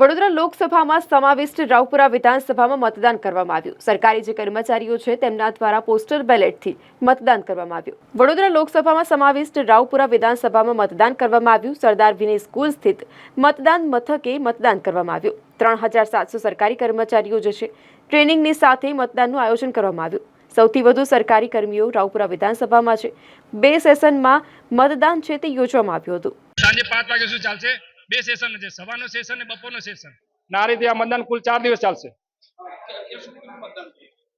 વડોદરા લોકસભામાં સમાવિષ્ટ રાવપુરા વિધાનસભામાં મતદાન કરવામાં આવ્યું. સરકારી જે કર્મચારીઓ છે, તેમના દ્વારા પોસ્ટલ બેલેટથી મતદાન કરવામાં આવ્યું. વડોદરા લોકસભામાં સમાવિષ્ટ રાવપુરા વિધાનસભામાં મતદાન કરવામાં આવ્યું. સરદાર વિનય સ્કૂલ સ્થિત મતદાન મથકે મતદાન કરવામાં આવ્યું. ત્રણ હજાર સાતસો સરકારી કર્મચારીઓ જે છે, ટ્રેનિંગની સાથે મતદાનનું આયોજન કરવામાં આવ્યું. સૌથી વધુ સરકારી કર્મીઓ રાવપુરા વિધાનસભામાં છે. બે સેશનમાં મતદાન છે તે યોજવામાં આવ્યું હતું. સાંજે પાંચ વાગ્યા સુધી ચાલશે. બે સેશન છે સવારનો સેશન ને બપોરનો સેશન આ રીતે આ મતદાન કુલ ચાર દિવસ ચાલશે.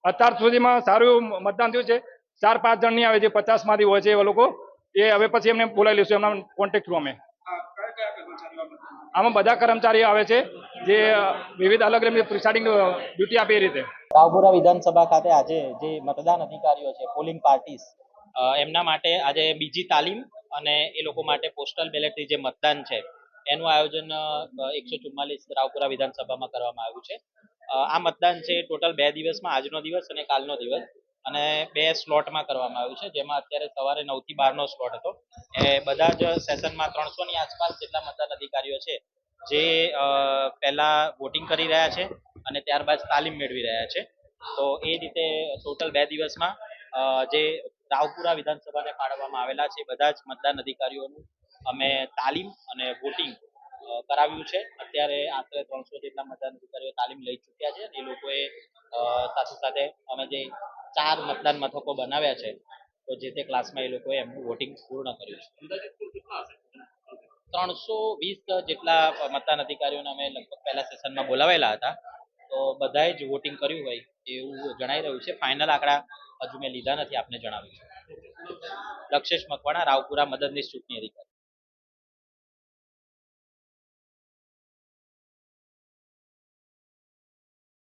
અત્યાર સુધીમાં સારું એવું મતદાન થયું છે. ચાર પાંચ જણ નહીં આવે જે પચાસમાંથી હોય છે એ લોકો. એ હવે પછી એમને બોલાવી લઈશું એમના કોન્ટેક્ટ થ્રુ અમે. આમાં બધા કર્મચારીઓ આવે છે જે વિવિધ અલગ અલગ પ્રિસાઇડિંગ ડ્યુટી આપે એ રીતે. રાવપુરા વિધાનસભા ખાતે આજે જે મતદાન અધિકારીઓ છે પોલિંગ પાર્ટીસ એમના માટે આજે બીજી તાલીમ અને એ લોકો માટે પોસ્ટલ બેલેટથી જે મતદાન છે એનું આયોજન એકસો ચુમ્માલીસ રાવપુરા વિધાનસભામાં કરવામાં આવ્યું છે. આ મતદાન છે ટોટલ બે દિવસમાં, આજનો દિવસ અને કાલનો દિવસ. અને બે સ્લોટમાં કરવામાં આવ્યું છે, જેમાં અત્યારે સવારે નવથી બારનો સ્લોટ હતો. એ બધા જ સેશનમાં ત્રણસોની આસપાસ જેટલા મતદાન અધિકારીઓ છે, જે પહેલા વોટિંગ કરી રહ્યા છે અને ત્યારબાદ તાલીમ મેળવી રહ્યા છે. તો એ રીતે ટોટલ બે દિવસમાં જે રાવપુરા વિધાનસભાને ફાળવવામાં આવેલા છે, બધા જ મતદાન અધિકારીઓનું અમે તાલીમ અને વોટિંગ કરાવ્યું છે. અત્યારે આશરે ત્રણસો જેટલા મતદાન અધિકારીઓ તાલીમ લઈ ચૂક્યા છે એ લોકોએ સાથે સાથે અમે જે ચાર મતદાન મથકો બનાવ્યા છે તો જે તે ક્લાસમાં એ લોકોએ એમનું વોટિંગ પૂર્ણ કર્યું છે. ત્રણસો વીસ જેટલા મતદાન અધિકારીઓને અમે લગભગ પહેલા સેશનમાં બોલાવેલા હતા. તો બધાએ જ વોટિંગ કર્યું હોય એવું જણાઈ રહ્યું છે. ફાઇનલ આંકડા હજુ મેં લીધા નથી આપને જણાવ્યું લક્ષેશ મકવાણા રાવપુરા મદદનીશ ચૂંટણી અધિકારી.